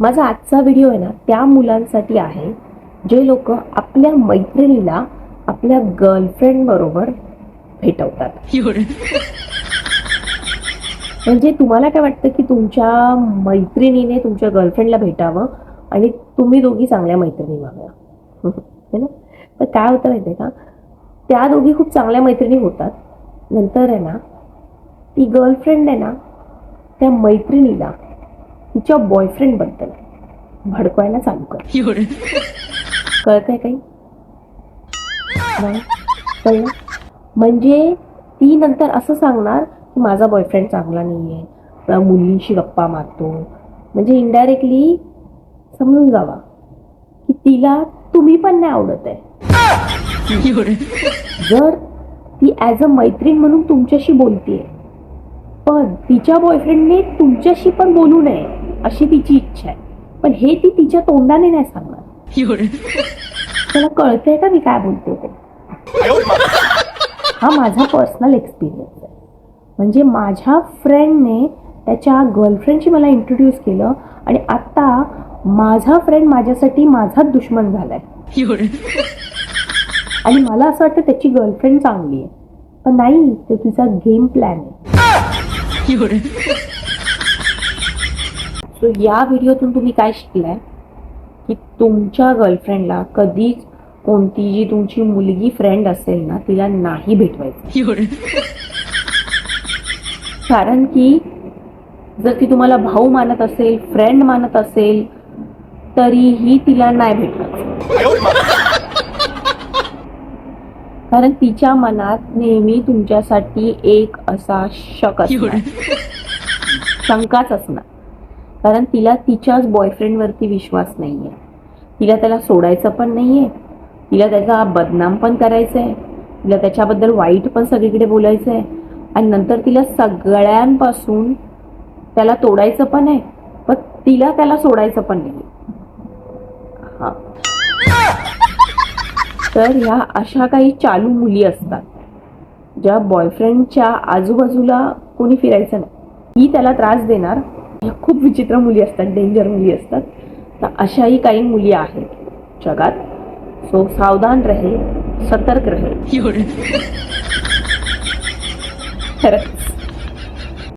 माझा आजचा व्हिडिओ आहे ना त्या मुलांसाठी आहे जे लोक आपल्या मैत्रिणीला आपल्या गर्लफ्रेंड बरोबर भेटवतात. म्हणजे तुम्हाला काय वाटतं की तुमच्या मैत्रिणीने तुमच्या गर्लफ्रेंडला भेटावं आणि तुम्ही दोघी चांगल्या मैत्रिणी व्हाव्या? है ना? तर काय होतं माहिती का? त्या दोघी खूप चांगल्या मैत्रिणी होतात. नंतर आहे ना ती गर्लफ्रेंड आहे ना त्या मैत्रिणीला तिच्या बॉयफ्रेंडबद्दल भडकवायला चालू कर. कळतंय काही? कळलं? म्हणजे ती नंतर असं सांगणार की माझा बॉयफ्रेंड चांगला नाही आहे मुलींशी गप्पा मारतो. म्हणजे इनडायरेक्टली समजून जावा की तिला तुम्ही पण नाही आवडत आहे. जर ती ॲज अ मैत्रीण म्हणून तुमच्याशी बोलतीये पण तिच्या बॉयफ्रेंडने तुमच्याशी पण बोलू नये. अशी तिची इच्छा आहे. पण हे ती तिच्या तोंडाने नाही सांगणार. त्याला कळतंय का मी काय बोलते ते? हा माझा पर्सनल एक्सपिरियन्स आहे. म्हणजे माझ्या फ्रेंडने त्याच्या गर्लफ्रेंडशी मला इंट्रोड्यूस केलं आणि आता माझा फ्रेंड माझ्यासाठी माझाच दुश्मन झालाय. आणि मला असं वाटतं त्याची गर्लफ्रेंड चांगली आहे. पण नाही तो तिचा गेम प्लॅन आहे. सो या व्हिडिओतून तुम्ही काय शिकलाय? की तुमच्या गर्लफ्रेंडला कधीच कोणती जी तुमची मुलगी फ्रेंड असेल ना तिला नाही भेटवायचं. कारण की जर ती तुम्हाला भाऊ मानत असेल फ्रेंड मानत असेल तरीही तिला नाही भेटवायचं. कारण तिच्या मनात नेहमी तुमच्यासाठी एक असा शक असणार. शंकाच असणार. कारण तिला तिच्याच बॉयफ्रेंडवरती विश्वास नाहीये. तिला त्याला सोडायचं पण नाहीये. तिला त्याचा बदनाम पण करायचं आहे तिला त्याच्याबद्दल वाईट पण सगळीकडे बोलायचं आहे आणि नंतर तिला सगळ्यांपासून त्याला तोडायचं पण आहे. पण तिला त्याला सोडायचं पण नाही हा. तर ह्या अशा काही चालू मुली असतात. ज्या बॉयफ्रेंडच्या आजूबाजूला कोणी फिरायचं नाही. ही त्याला त्रास देणार. ह्या खूप विचित्र मुली असतात डेंजर मुली असतात. तर अशाही काही मुली आहेत जगात. सो सावधान रहे सतर्क रहे. खरंच.